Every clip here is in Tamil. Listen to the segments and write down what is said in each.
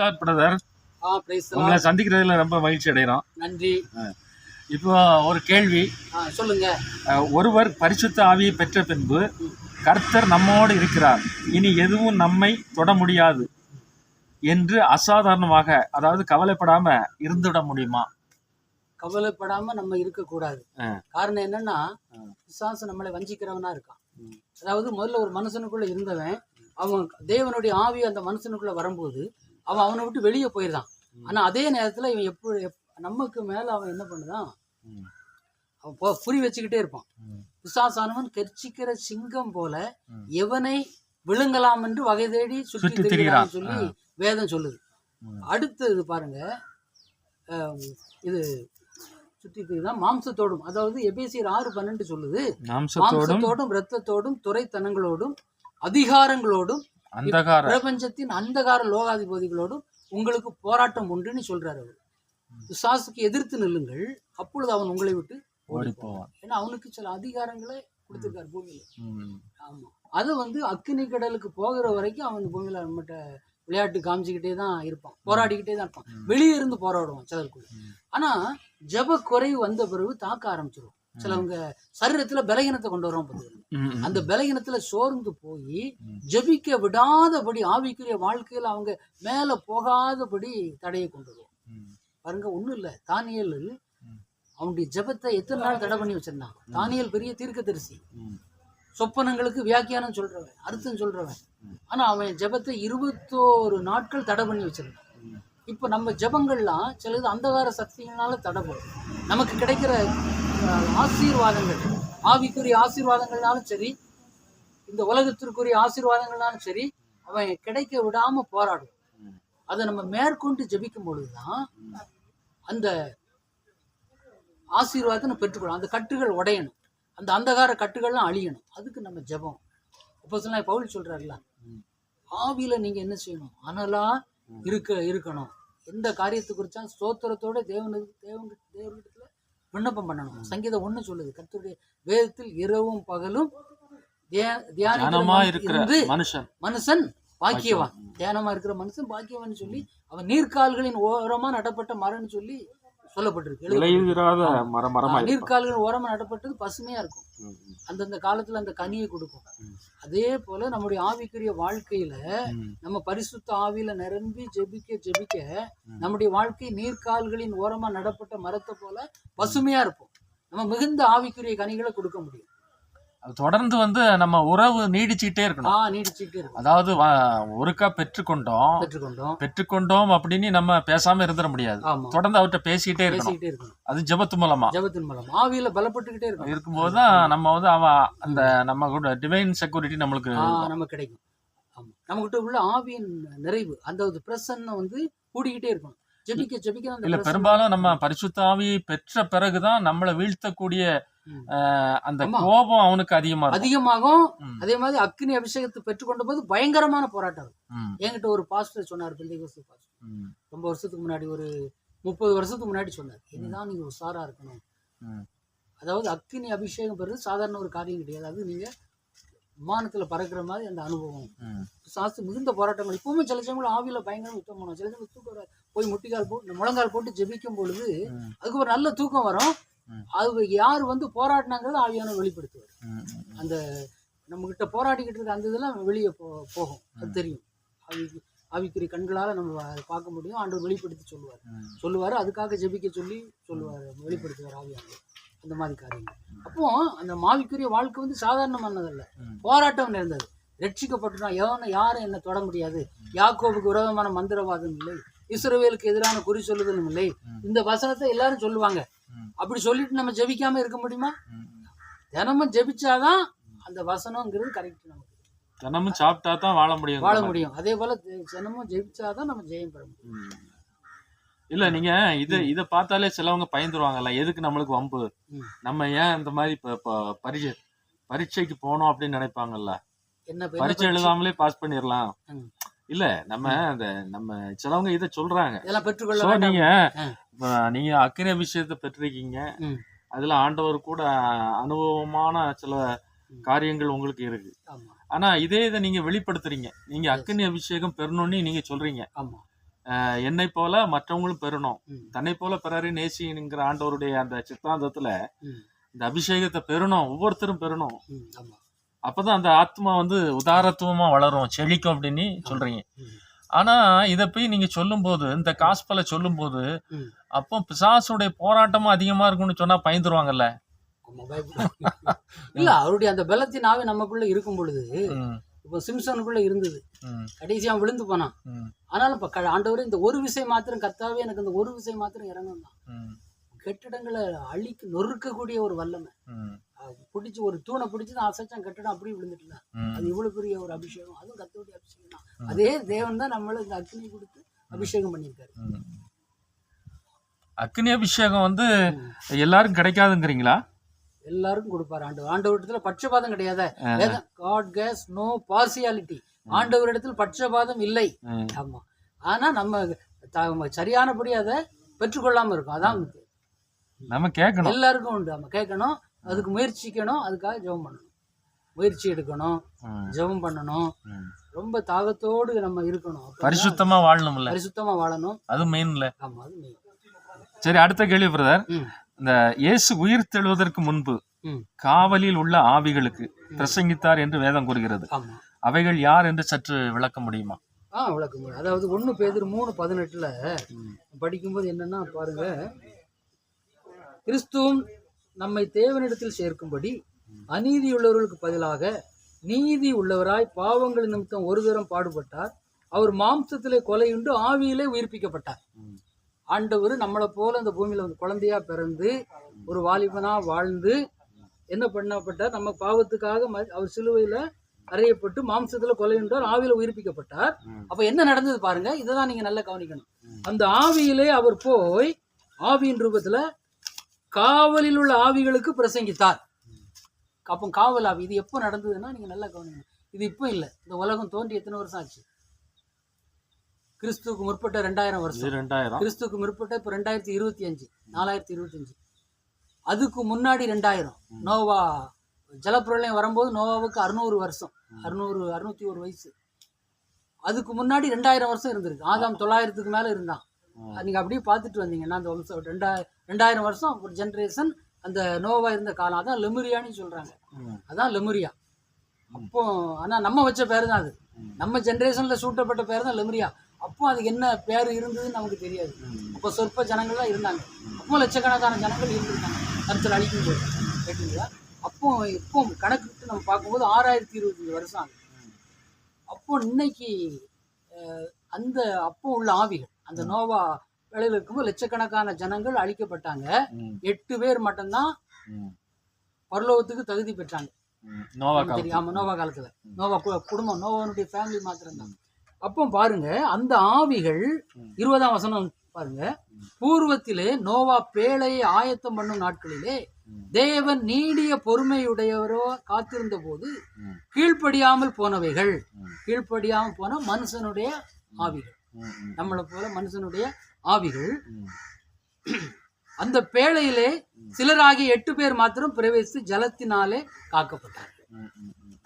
Lord brother. உங்களை சந்திக்கிறதுல ரொம்ப மகிழ்ச்சி அடைகிறோம். நன்றி. இப்போ ஒரு கேள்வி. சொல்லுங்க. ஒருவர் பரிசுத்த ஆவியை பெற்ற பின்பு கர்த்தர் நம்மோடு இருக்கிறார். இனி எதுவும் நம்மை தொட முடியாது என்று அசாதாரணமாக அதாவது கவலைப்படாம இருந்துவிட முடியுமா? கவலைப்படாம நம்ம இருக்கக்கூடாது. காரணம் என்னன்னா. பிசாசு நம்மளை வஞ்சிக்கிறவனா இருக்கான். அதாவது முதல்ல ஒரு மனுஷனுக்குள்ள இருந்தவன் அவன் தேவனுடைய ஆவி அந்த மனுஷனுக்குள்ள வரும்போது அவன் அவனை விட்டு வெளியே போயிருந்தான் ஆனா அதே நேரத்துல இவன் எப்படி எப்- நமக்கு மேல அவன் என்ன பண்ணுதான். அவன் பொ- குறி வச்சுக்கிட்டே இருப்பான். பிசாசானவன் கெர்ச்சிக்கிற சிங்கம் போல. எவனை விழுங்கலாம் என்று வகை தேடி சுற்றி திரிகிறான். சொல்லி வேதம் சொல்லுது. அடுத்தது பாருங்க இது சுற்றி திரிதான் மாம்சத்தோடும் அதாவது எபேசியர் ஆறு பன்னெண்டு சொல்லுது மாம்சத்தோடும் இரத்தத்தோடும் துறைத்தனங்களோடும் அதிகாரங்களோடும் அந்தகார பிரபஞ்சத்தின் அந்தகார லோகாதிபதிகளோடும் உங்களுக்கு போராட்டம் உண்டுன்னு சொல்றாரு அவர். பிசாசுக்கு எதிர்த்து நில்லுங்கள் அப்பொழுது அவன் உங்களை விட்டு ஓடி போவான் ஏன்னா அவனுக்கு சில அதிகாரங்களை கொடுத்துருக்காரு பூமியில. ஆமா. அது வந்து அக்கினி கடலுக்கு போகிற வரைக்கும் அவன் பூமியில நம்மகிட்ட விளையாட்டு காமிச்சுக்கிட்டே தான் இருப்பான் போராடிக்கிட்டே தான் இருப்பான். வெளியே இருந்து போராடுவான் சிலருக்குள்ள ம். ஆனா ஜப குறைவு வந்த பிறகு தாக்க ஆரம்பிச்சிடும் சிலவங்க சரீரத்துல பலகீனத்தை கொண்டு வரோம் பாத்துக்கோங்க ம், ம். அந்த பலகீனத்துல சோர்ந்து போய். ஜெபிக்க விடாதபடி ஆவிக்குரிய வாழ்க்கையில அவங்க மேல போகாதபடி தடையை கொண்டு வருவோம். பாருங்க ஒண்ணும் இல்ல தானியல். அவனுடைய ஜெபத்தை எத்தனை நாள் தடை பண்ணி வச்சிருந்தான் தானியல் பெரிய தீர்க்கதரிசி ம். சொப்பனங்களுக்கு வியாக்கியானம் சொல்றவன் அர்த்தம் சொல்றவன். ஆனா அவன் ஜெபத்தை இருபத்தோரு நாட்கள் தடை பண்ணி வச்சிருந்தான். இப்ப நம்ம ஜெபங்கள்லாம் சிலது அந்தகார சக்திகளால தடைப்படும் நமக்கு கிடைக்கிற ஆசீர்வாதங்கள். ஆவிக்குரிய ஆசீர்வாதங்கள்னாலும் சரி இந்த உலகத்திற்குரிய ஆசீர்வாதங்கள்னாலும் சரி அவன் கிடைக்க விடாம போராடும். அதை நம்ம மேற்கொண்டு ஜபிக்கும் பொழுதுதான் அந்த ஆசீர்வாதத்தை நம்ம பெற்றுக்கணும் அந்த கட்டுகள் உடையணும். அந்த அந்தகார கட்டுகள்லாம் அழியணும். அதுக்கு நம்ம ஜெபம். இப்போ சொன்னா பவுல் சொல்றாருல ஆவியில நீங்க என்ன செய்யணும்? அனலா இருக்க இருக்கணும். எந்த காரியத்தை குறிச்சா ஸ்தோத்திரத்தோட தேவனுக்கு தேவன் தேவன்கிட்ட விண்ணப்பம் பண்ணணும். சங்கீதம் ஒண்ணு சொல்லுது. கர்த்தருடைய வேதத்தில் இரவும் பகலும் தியா- தியானிக்கிற ஞானமா மனு- இருக்கிற மனுஷன். மனுஷன் பாக்கியவான். தியானமா இருக்கிற மனுஷன் பாக்கியவான் சொல்லி அவன் நீர்க்கால்களின் ஓரமா நடப்பட்ட மரம்னு சொல்லி சொல்லப்பட்டிருக்கு. விளையுறாத மரம் மரமா ஆ, இருப்பான். நீர்க்கால்கள் ஓரமா நடப்பட்டது பசுமையா இருக்கும். அந்தந்த காலத்துல அந்த கனியை கொடுக்கும். அதே போல நம்முடைய ஆவிக்குரிய வாழ்க்கையில. நம்ம பரிசுத்த ஆவியில நிரம்பி ஜெபிக்க ஜெபிக்க நம்முடைய வாழ்க்கை நீர்க்கால்களின் ஓரமா நடப்பட்ட மரத்தை போல பசுமையா இருப்போம் நம்ம மிகுந்த ஆவிக்குரிய கனிகளை கொடுக்க முடியும் தொடர்ந்து வந்து நம்ம உறவு நீடிச்சுக்கிட்டே இருக்கணும். நீடிச்சுக்கிட்டே இருக்கும் அதாவது ஒருக்கா பெற்றுக்கொண்டோம். பெற்றுக்கொண்டோம். பெற்றுக்கொண்டோம் அப்படின்னு நம்ம பேசாம இருந்துட முடியாது. தொடர்ந்து அவர்கிட்ட பேசிக்கிட்டே இருக்கணும். இருக்கணும். அது ஜெபத்து மூலமா. ஜெபத்தின் மூலம். ஆவியில பலப்பட்டுக்கிட்டே இருக்கணும். இருக்கும்போது தான் நம்ம வந்து அவ அந்த நம்ம கூட டிவைன் செக்யூரிட்டி நம்மளுக்கு நமக்கு கிடைக்கும். நம்மகிட்ட உள்ள ஆவியின் நிறைவு அந்த ஒரு பிரசன்னம் வந்து கூடிக்கிட்டே இருக்கணும். ஜெபிக்க ஜெபிக்க இல்ல பெரும்பாலும் நம்ம பரிசுத்தாவி பெற்ற பிறகுதான் நம்மளை வீழ்த்தக்கூடிய அந்த. கோபம் அவனுக்கு அதிகமா இருக்கும். அதிகமாகும். அதே மாதிரி அக்னி அபிஷேகத்தை பெற்றுக்கொண்ட போது பயங்கரமான போராட்டம் என்கிட்ட ஒரு பாஸ்டர் சொன்னார் பெந்தைகோஸ்து பாஸ்டர் ரொம்ப வருஷத்துக்கு முன்னாடி ஒரு முப்பது வருஷத்துக்கு முன்னாடி சொன்னார். இனிதான் நீங்க உஷாரா இருக்கணும். அதாவது அக்னி அபிஷேகம் பெறுறது சாதாரண ஒரு காரியம் கிடையாது. அது நீங்க விமானத்துல பறக்கிற மாதிரி அந்த அனுபவம். சாஸ்து மிகுந்த போராட்டங்கள். இப்பவுமே சில சமயம் ஆவியில பயங்கரம் யுத்தம் பண்ணுவோம் சில சமயம் தூக்கம். போய் முட்டிக்கால் போட்டு முழங்கால் போட்டு ஜெபிக்கும் பொழுது. அதுக்கு ஒரு நல்ல தூக்கம் வரும். அது யார் வந்து போராடினாங்கிறது ஆவியான வெளிப்படுத்துவார். அந்த நம்ம கிட்ட போராடிக்கிட்டு இருக்க அந்த இதெல்லாம் வெளியே போ போகும். அது தெரியும். ஆவி ஆவிக்குரிய கண்களால நம்ம பார்க்க முடியும். ஆண்டவர் வெளிப்படுத்தி சொல்லுவார். சொல்லுவார் அதுக்காக ஜெபிக்க சொல்லி சொல்லுவார். வெளிப்படுத்துவார் ஆவியானவர். அந்த மாதிரி காரியங்கள். அப்போ அந்த மாவிக்குரிய வாழ்க்கை வந்து சாதாரணமானதல்ல. போராட்டம் நேர்ந்தது. ரட்சிக்கப்பட்டுட்டோம். எவனை யாரும் என்ன தொட முடியாது. யாக்கோபுக்கு விரோதமான மந்திரவாதம் இல்லை. இஸ்ரவேலுக்கு எதிரான குறி சொல்லுதலும் இல்லை. இந்த வசனத்தை எல்லாரும் சொல்லுவாங்க. அப்படி சொல்லிட்டு நம்ம ஜெபிக்காம இருக்க முடியுமா. தினமும் ஜெபிச்சாதான் அந்த வசனங்கிறது கரெக்ட் நமக்கு தினமும் சாப்பிட்டா தான் வாழ முடியும் வாழ முடியும் அதே போல தினமும் ஜெபிச்சாதான் நம்ம ஜெயம் பெற முடியும். இல்ல நீங்க இது இத பார்த்தாலே சிலவங்க பயந்துருவாங்கல்ல எதுக்கு நம்மளுக்கு வம்பு. நம்ம ஏன் இந்த மாதிரி பரீட்சை பரீட்சைக்கு போனோம் அப்படின்னு நினைப்பாங்கல்ல என்ன பரீட்சை? எழுதாமலே பாஸ் பண்ணிடலாம். இல்ல நம்ம அந்த நம்ம சிலவங்க இத சொல்றாங்க. இதெல்லாம் பெற்றுக்கொள்ள. நீங்க நீங்க அக்கினி விஷயத்தை பெற்றிருக்கீங்க. அதுல ஆண்டவர் கூட அனுபவமான சில காரியங்கள் உங்களுக்கு இருக்கு. ஆனா இதே இதை நீங்க வெளிப்படுத்துறீங்க. நீங்க அக்கினி அபிஷேகம் பெறணும்னு நீங்க சொல்றீங்க. என்னை போல மற்றவங்களும் பெறணும். தன்னை போல பிறரை நேசிங்கிற ஆண்டவருடைய அந்த சித்தாந்தத்துல. இந்த அபிஷேகத்தை பெறணும். ஒவ்வொருத்தரும் பெறணும். அப்பதான் அந்த ஆத்மா வந்து உதாரத்துவமா வளரும் செழிக்கும் அப்படின்னு சொல்றீங்க. ஆனா இத போய் நீங்க சொல்லும்போது இந்த காஸ்பலை சொல்லும்போது ம். அப்போ பிசாசுடைய போராட்டமும் அதிகமா இருக்கும்னு சொன்னா பயந்துருவாங்கல்ல? இல்ல அவருடைய அந்த பலத்தின் ஆவி நமக்குள்ள இருக்கும் பொழுது இப்போ சிம்சனுக்குள்ள இருந்தது. கடைசியா விழுந்து போனான். ஆனாலும் ஆண்டவரே இந்த ஒரு விஷயம் மாத்திரம் கர்த்தாவே எனக்கு இந்த ஒரு விஷயம் மாத்திரம் இறங்கும் தான். கட்டிடங்களை அழிக்க நொறுக்கக்கூடிய ஒரு வல்லமை. பிடிச்சி ஒரு தூணை பிடிச்சி தான் அசைச்சான் கட்டிடம் அப்படியே விழுந்துட்டுல. அது இவ்வளவு பெரிய ஒரு அபிஷேகம். அதுவும் கத்தோடைய அபிஷேகம் தான். அதே தேவன் தான் நம்மள இந்த அக்னி கொடுத்து அபிஷேகம் பண்ணியிருக்காரு. அக்னி அபிஷேகம் வந்து எல்லாருக்கும் கிடைக்காதுங்கிறீங்களா? எல்லாருக்கும் கொடுப்பாரு ஆண்டவர். ஆண்டவரிடத்துல பட்சபாதம் கிடையாது. காட் கேஸ் நோ பார்சியாலிட்டி ஆண்டவரிடத்தில் பட்சபாதம் இல்லை. ஆமா. ஆனா நம்ம சரியானபடி அதை பெற்றுக்கொள்ளாம இருக்கும். அதான் நம்ம கேட்கணும். எல்லாருக்கும் உண்டு. நம்ம கேட்கணும் அதுக்கு முயற்சிக்கணும் அதுக்காக ஜெபம் பண்ணணும். முயற்சி எடுக்கணும் ஜெபம் பண்ணணும். ரொம்ப தாகத்தோடு நம்ம இருக்கணும். பரிசுத்தமா வாழணும்ல. பரிசுத்தமா வாழணும். அது மெயின்ல ஆமா அது main. சரி அடுத்த கேள்வி பிரதர். இந்த இயேசு உயிர் தெழுவதற்கு முன்பு காவலில் உள்ள ஆவிகளுக்கு பிரசங்கித்தார் என்று வேதம் கூறுகிறது. அவைகள் யார் என்று சற்று விளக்க முடியுமா? ஆ விளக்க முடியும். அதாவது ஒன்று பேதர் மூணு பதினெட்டுல படிக்கும்போது என்னன்னா பாருங்க கிறிஸ்துவும் நம்மை தேவனிடத்தில் சேர்க்கும்படி அநீதி உள்ளவர்களுக்கு பதிலாக நீதி உள்ளவராய் பாவங்கள் நிமித்தம் ஒரு தரம் பாடுபட்டார். அவர் மாம்சத்திலே கொலையுண்டு ஆவியிலே உயிர்ப்பிக்கப்பட்டார். ஆண்டவர் நம்மளை போல இந்த பூமியில வந்து குழந்தையா பிறந்து ஒரு வாலிபனா வாழ்ந்து என்ன பண்ணப்பட்டார்? நம்ம பாவத்துக்காக ம- அவர் சிலுவையில அறையப்பட்டு மாம்சத்துல கொலையுண்டார் ஆவியில உயிர்ப்பிக்கப்பட்டார். அப்ப என்ன நடந்தது பாருங்க இதை தான் நீங்க நல்லா கவனிக்கணும். அந்த ஆவியிலே அவர் போய் ஆவியின் ரூபத்துல காவலில் உள்ள ஆவிகளுக்கு பிரசங்கித்தார். அப்போ காவல் ஆவி இது எப்போ நடந்ததுன்னா நீங்க நல்லா கவனிக்கணும் இது இப்போ இல்லை. இந்த உலகம் தோன்றி எத்தனை வருஷம் ஆச்சு? கிறிஸ்துவுக்கு முற்பட்ட ரெண்டாயிரம் வருஷம். ரெண்டாயிரம். கிறிஸ்துவுக்கு முற்பட்ட இப்போ ரெண்டாயிரத்தி இருபத்தி அஞ்சு நாலாயிரத்தி இருபத்தஞ்சு. அதுக்கு முன்னாடி ரெண்டாயிரம். நோவா ஜலப்பிரளயம் வரும்போது நோவாவுக்கு அறுநூறு வருஷம். அறுநூறு அறுநூத்தி ஒரு வயசு. அதுக்கு முன்னாடி ரெண்டாயிரம் வருஷம் இருந்திருக்கு. ஆதாம் தொள்ளாயிரத்துக்கு மேல இருந்தான். நீங்க அப்படியே பார்த்துட்டு வந்தீங்கன்னா அந்த வம்சம் ரெண்டாயிரம் ரெண்டாயிரம் வருஷம் ஒரு ஜென்ரேஷன் அந்த நோவா இருந்த காலம் அதான் லெமுரியான்னு சொல்றாங்க. ம். அதான் லெமுரியா. அப்போ ஆனா நம்ம வச்ச பேர் தான் அது நம்ம ஜென்ரேஷன்ல சூட்டப்பட்ட பேர் தான் லெமுரியா. அப்போ அதுக்கு என்ன பேர் இருந்ததுன்னு நமக்கு தெரியாது. அப்போ சொற்ப ஜனங்கள் தான் இருந்தாங்க அப்போ லட்சக்கணக்கான ஜனங்கள் இருந்திருக்காங்க. கருத்தில் அழிக்கும் போது கேட்டீங்களா? அப்போ இப்போ கணக்கு நம்ம பார்க்கும்போது ஆறாயிரத்தி இருபத்தஞ்சு வருஷம் ஆகுது. அப்போ இன்னைக்கு அந்த அப்போ உள்ள ஆவிகள் அந்த நோவா வேலையில் இருக்கும்போது லட்சக்கணக்கான ஜனங்கள் அழிக்கப்பட்டாங்க எட்டு பேர் மட்டும்தான் பரலோகத்துக்கு தகுதி பெற்றாங்க. நோவா தெரியும். ஆமா நோவா காலத்துல. நோவா குடும்பம். நோவானுடைய ஃபேமிலி மாத்திரம் தான் அப்போ பாருங்க அந்த ஆவிகள் இருபதாம் வசனம் பாருங்க. பூர்வத்திலே நோவா பேழையை ஆயத்தம் பண்ணும் நாட்களிலே தேவன் நீடிய பொறுமையுடையவரோ காத்திருந்த போது. கீழ்ப்படியாமல் போனவைகள். கீழ்ப்படியாமல் போன மனுஷனுடைய ஆவிகள். நம்மளை போல மனுஷனுடைய ஆவிகள். அந்த பேழையிலே சிலராகிய எட்டு பேர் மாத்திரம் பிரவேசித்து ஜலத்தினாலே காக்கப்பட்டார்கள்.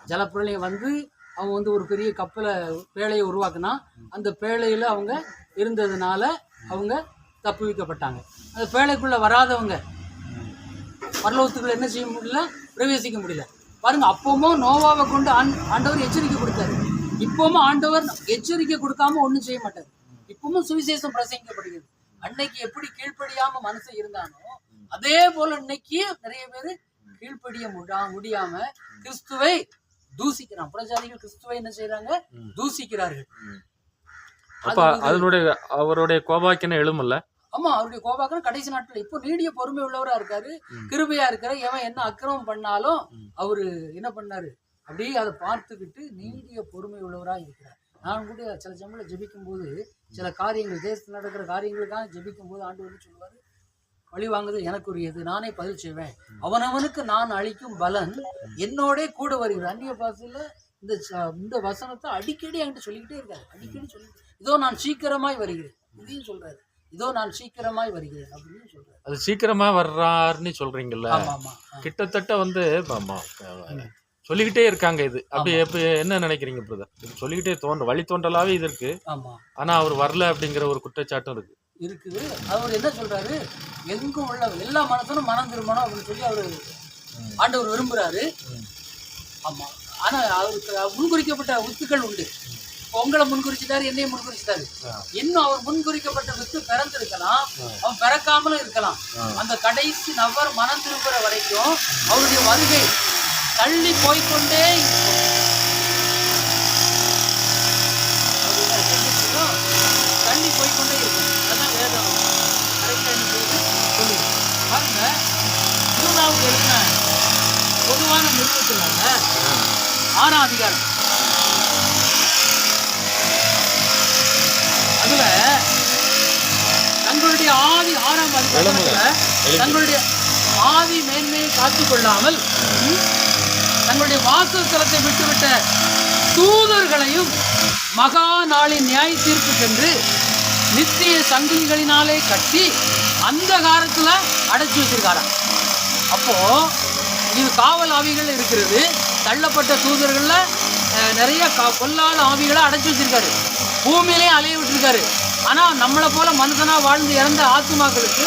ஜலப்பிரளயம் வந்து அவங்க வந்து ஒரு பெரிய கப்பலை பேழையை உருவாக்குனா அந்த பேழையில் அவங்க இருந்ததுனால அவங்க தப்புவிக்கப்பட்டாங்க. அந்த பேழைக்குள்ள வராதவங்க பரலோகத்துக்குள்ள என்ன செய்ய முடியல? பிரவேசிக்க முடியல. பாருங்க அப்பவும் நோவாவை கொண்டு ஆண்- ஆண்டவர் எச்சரிக்கை கொடுத்தாரு. இப்பவும் ஆண்டவர் எச்சரிக்கை கொடுக்காம ஒண்ணும் செய்ய மாட்டார். இப்பவும் சுவிசேஷம் பிரசங்கிக்கப்படுகிறது. அன்னைக்கு எப்படி கீழ்ப்படியாம மனுஷன் இருந்தானோ அதே போல இன்னைக்கு நிறைய பேர் கீழ்ப்படிய முடியா முடியாம கிறிஸ்துவை தூசிக்கிறான். புறஜாதிகள் கிறிஸ்துவை என்ன செய்றாங்க? தூசிக்கிறார்கள். அப்ப அதனுடைய அவருடைய கோபாக்கின எழுமல்ல? ஆமா அவருடைய கோபாக்கன் கடைசி நாட்கள் இப்போ நீடிய பொறுமை உள்ளவரா இருக்காரு கிருபையா இருக்காரு எவன் என்ன அக்கிரமம் பண்ணாலும் அவரு என்ன பண்ணாரு? அப்படியே அதை பார்த்துக்கிட்டு நீடிய பொறுமை உள்ளவரா இருக்கிறார். நான் கூட சில சமயம் ஜெபிக்கும் போது சில காரியங்கள் தேசத்தில் நடக்கிற காரியங்களுக்காக ஜெபிக்கும் போது ஆண்டு வந்து சொல்லுவாரு பழி வாங்குது எனக்குரியது நானே பதில் செய்வேன். அவனவனுக்கு நான் அளிக்கும் பலன் என்னோடே கூட வருகிறது. அந்நிய பாசையில இந்த இந்த வசனத்தை அடிக்கடி என்கிட்ட சொல்லிக்கிட்டே இருக்காரு. அடிக்கடி சொல்லி இதோ நான் சீக்கிரமாய் வருகிறேன். இதையும் சொல்றாரு. இதோ நான் சீக்கிரமாய் வருகிறேன். அப்படின்னு சொல்றாரு. அது சீக்கிரமா வர்றாருன்னு சொல்றீங்கல்ல. கிட்டத்தட்ட வந்து சொல்லிக்கிட்டே இருக்காங்க இது. அப்படி எப்ப என்ன நினைக்கிறீங்க பிரதர் இது சொல்லிக்கிட்டே தோன்ற வழி தோன்றலாவே இது இருக்கு. ஆமா. ஆனா அவர் வரல அப்படிங்கிற ஒரு குற்றச்சாட்டும் இருக்கு. இருக்குது அவர் என்ன சொல்றாரு? எங்கும் உள்ள எல்லா மனசனும் மனம் திரும்பணும் அப்படின்னு சொல்லி அவர் ஆண்டவர் விரும்புறாரு. ஆமா. ஆனா அவருக்கு முன்குறிக்கப்பட்ட வித்துக்கள் உண்டு. இப்ப உங்களை முன்குறிச்சிட்டாரு என்னையும் முன்குறிச்சிட்டாரு. இன்னும் அவர் முன்குறிக்கப்பட்ட வித்து பிறந்திருக்கலாம். அவன் பிறக்காமலும் இருக்கலாம். அந்த கடைசி நபர் மனம் திரும்புற வரைக்கும் அவருடைய வருகை தள்ளி சொல்லும்? தள்ளி போய்க்கொண்டே இருக்கும். அதான் வேதம். கரெக்டா என்ன சொல்லுது? சொல்லுது பாருங்க மூணாவது எழுதின பொதுவான நிறுவனத்தில் ஆறாம் அதிகாரம். அதுல தங்களுடைய ஆதி ஆறாம் அதிகாரத்துல தங்களுடைய ஆதி மேன்மையை காத்துக் கொள்ளாமல் ம், தங்களுடைய வாசஸ்தலத்தை விட்டுவிட்ட தூதர்களையும் மகா நாளின் நியாய தீர்ப்பு சென்று நித்திய சங்கிலிகளினாலே கட்டி அந்த காலத்தில் அடைச்சி வச்சிருக்காராம். அப்போ இது காவல் ஆவிகள் இருக்கிறது. தள்ளப்பட்ட தூதர்களில் நிறைய கா- பொல்லாத ஆவிகளை அடைச்சி வச்சிருக்காரு. பூமியிலே அலைய விட்டுருக்காரு. ஆனால் நம்மளை போல மனுஷனாக வாழ்ந்து இறந்த ஆத்துமாக்களுக்கு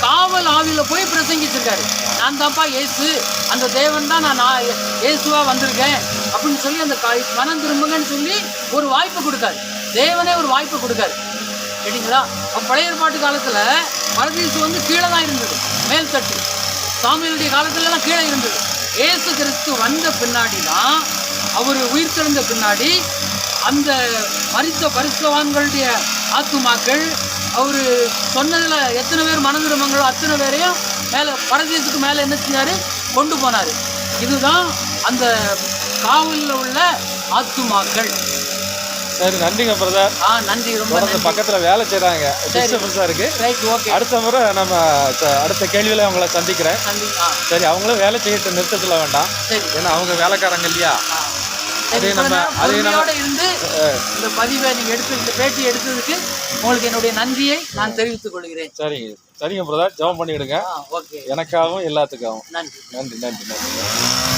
காவல் ஆவியில் போய் பிரசங்கிச்சிருக்காரு. நான் தான்ப்பா ஏசு அந்த தேவன் தான் நான் ஏசுவாக வந்திருக்கேன். அப்படின்னு சொல்லி அந்த மனம் திரும்புங்கன்னு சொல்லி ஒரு வாய்ப்பு கொடுக்காரு. தேவனே ஒரு வாய்ப்பு கொடுக்காரு. சரிங்களா அப்ப பழைய ஏற்பாட்டு காலத்தில் பரதீசு வந்து கீழே தான் இருந்தது. மேல் தட்டு. சாமியனுடைய காலத்துலலாம் கீழே இருந்தது. ஏசு கிறிஸ்து வந்த பின்னாடி தான் அவர் உயிர்த்தெழுந்த பின்னாடி அந்த மரித்த பரிசுவான்களுடைய ஆத்துமாக்கள் அவர் சொன்னதில் எத்தனை பேர் மனந்திருமங்களோ அத்தனை பேரையும் மேலே பரதேசத்துக்கு மேலே என்ன செஞ்சாரு கொண்டு போனார். இதுதான் அந்த காவலில் உள்ள ஆத்துமாக்கள். சரி நன்றிங்க பிரதர் ஆ நன்றி ரொம்ப பக்கத்துல வேலை செய்றாங்க. டிஸ்டர்பன்ஸா இருக்கு. ரைட் ஓகே அடுத்த முறை நம்ம அடுத்த கேள்வியில அவங்கள சந்திக்கிறேன். சரி அவங்களும் வேலை செய்யட்டு நிறுத்த சொல்ல வேண்டாம் ஏன்னா அவங்க வேலைக்காரங்க இல்லையா. அதே நம்ம- அதே நம்ம- இருந்து இந்த பதிவை நீங்க எடுத்து இந்த பேட்டி எடுத்ததுக்கு உங்களுக்கு என்னுடைய நன்றியை நான் தெரிவித்துக் கொள்கிறேன். சரிங்க. சரிங்க பிரதர் ஜெபம் பண்ணிவிடுங்க எனக்காகவும் எல்லாத்துக்காகவும். நன்றி. நன்றி நன்றி நன்றி.